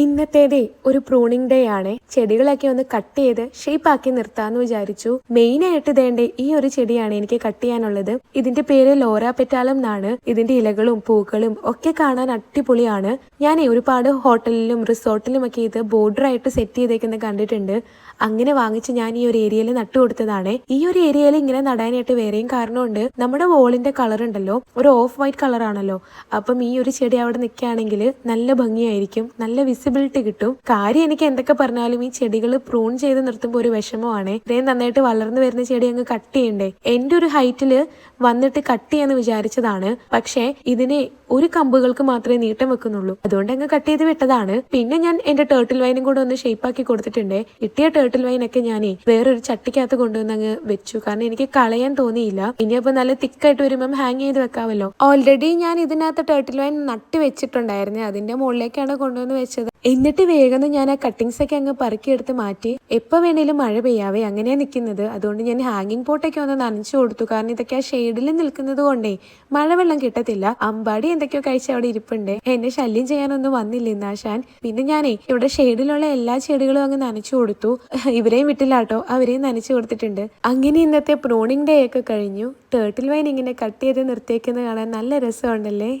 ഇന്നത്തേതേ ഒരു pruning day ആണ്. ചെടികളൊക്കെ ഒന്ന് കട്ട് ചെയ്ത് ഷേപ്പ് ആക്കി നിർത്താന്ന് വിചാരിച്ചു. മെയിൻ ആയിട്ട് ഇതേണ്ട ഈ ഒരു ചെടിയാണ് എനിക്ക് കട്ട് ചെയ്യാനുള്ളത്. ഇതിന്റെ പേര് ലോറ പെറ്റാലം എന്നാണ്. ഇതിന്റെ ഇലകളും പൂക്കളും ഒക്കെ കാണാൻ അടിപൊളിയാണ്. ഞാൻ ഒരുപാട് ഹോട്ടലിലും റിസോർട്ടിലും ഒക്കെ ഇത് ബോർഡർ ആയിട്ട് സെറ്റ് ചെയ്തേക്കുന്നത് കണ്ടിട്ടുണ്ട്. അങ്ങനെ വാങ്ങിച്ച് ഞാൻ ഈ ഒരു ഏരിയയിൽ നട്ടു കൊടുത്തതാണ്. ഈ ഒരു ഏരിയയിൽ ഇങ്ങനെ നടാനായിട്ട് വേറെയും കാരണമുണ്ട്. നമ്മുടെ വോളിന്റെ കളർ ഉണ്ടല്ലോ. ഒരു ഓഫ് വൈറ്റ് കളറാണല്ലോ അപ്പം ഈ ഒരു ചെടി അവിടെ നിൽക്കുകയാണെങ്കിൽ നല്ല ഭംഗിയായിരിക്കും. നല്ല വിസിബിലിറ്റി കിട്ടും. കാര്യം എനിക്ക് എന്തൊക്കെ പറഞ്ഞാലും ഈ ചെടികൾ പ്രൂൺ ചെയ്ത് നിർത്തുമ്പോൾ ഒരു വിഷമമാണ്. ഇത്രയും നന്നായിട്ട് വളർന്നു വരുന്ന ചെടി അങ്ങ് കട്ട് ചെയ്യണ്ടേ? എന്റെ ഒരു ഹൈറ്റിൽ വന്നിട്ട് കട്ട് ചെയ്യാന്ന് വിചാരിച്ചതാണ്. പക്ഷേ ഇതിനെ ഒരു കമ്പുകൾക്ക് മാത്രമേ നീട്ടം വെക്കുന്നുള്ളൂ. അതുകൊണ്ട് അങ്ങ് കട്ട് ചെയ്ത് വിട്ടതാണ്. പിന്നെ ഞാൻ എന്റെ ടേർട്ടിൽ വൈനും കൂടെ ഒന്ന് ഷേപ്പ് ആക്കി കൊടുത്തിട്ടുണ്ട്. കിട്ടിയ ടേർട്ടിൽ വൈനൊക്കെ ഞാനേ വേറൊരു ചട്ടിക്കകത്ത് കൊണ്ടുവന്ന് അങ്ങ് വെച്ചു. കാരണം എനിക്ക് കളയാൻ തോന്നിയില്ല. ഇനിയപ്പോ നല്ല തിക്കായിട്ട് വരുമ്പം ഹാങ് ചെയ്ത് വെക്കാമല്ലോ. ഓൾറെഡി ഞാൻ ഇതിനകത്ത് ടേർട്ടിൽ വൈൻ നട്ട് വെച്ചിട്ടുണ്ടായിരുന്നു. അതിന്റെ മുകളിലേക്കാണ് കൊണ്ടുവന്ന് വെച്ചത്. എന്നിട്ട് വേഗം ഞാൻ ആ കട്ടിങ്സ് ഒക്കെ അങ്ങ് പറക്കിയെടുത്ത് മാറ്റി. എപ്പോൾ വേണേലും മഴ പെയ്യാവേ അങ്ങനെയാണ് നിൽക്കുന്നത് അതുകൊണ്ട് ഞാൻ ഹാങ്ങിങ് പോട്ടൊക്കെ ഒന്ന് നനച്ചു കൊടുത്തു. കാരണം ഇതൊക്കെ ആ ഷെയ്ഡിൽ നിൽക്കുന്നത് കൊണ്ടേ മഴവെള്ളം കിട്ടത്തില്ല. അമ്പാടി എന്തൊക്കെയോ കഴിച്ച് അവിടെ ഇരിപ്പുണ്ട്. എന്നെ ശല്യം ചെയ്യാനൊന്നും വന്നില്ല ഇന്നാശാൻ പിന്നെ ഞാനേ ഇവിടെ ഷെയ്ഡിലുള്ള എല്ലാ ചെടികളും അങ്ങ് നനച്ചു കൊടുത്തു. ഇവരെയും വിട്ടില്ല കേട്ടോ അവരെയും നനച്ചു കൊടുത്തിട്ടുണ്ട്. അങ്ങനെ ഇന്നത്തെ പ്രോണിംഗ് ഡേ ഒക്കെ കഴിഞ്ഞു. ടേർട്ടിൽ വൈൻ ഇങ്ങനെ കട്ട് ചെയ്ത് നിർത്തിയേക്കുന്നത് കാണാൻ നല്ല രസമുണ്ടല്ലേ?